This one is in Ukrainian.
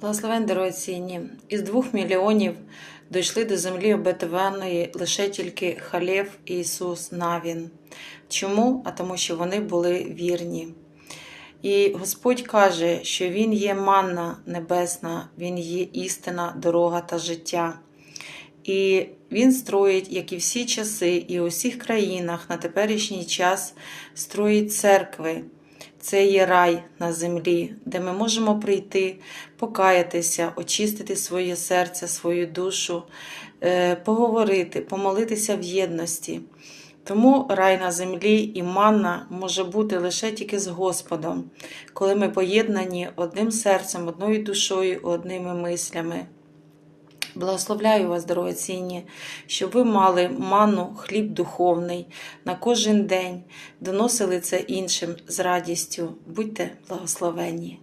Благословен дорогоцінні, із двох мільйонів дійшли до землі обетованої лише тільки Халев і Ісус Навін. Чому? А тому, що вони були вірні. І Господь каже, що Він є манна небесна, Він є істина, дорога та життя. І Він строїть, як і всі часи, і у всіх країнах на теперішній час строїть церкви. Це є рай на землі, де ми можемо прийти, покаятися, очистити своє серце, свою душу, е, поговорити, помолитися в єдності. Тому рай на землі і манна може бути лише тільки з Господом, коли ми поєднані одним серцем, одною душою, одними мислями. Благословляю вас, дорогоцінні, щоб ви мали ману, хліб духовний на кожен день, доносили це іншим з радістю. Будьте благословенні.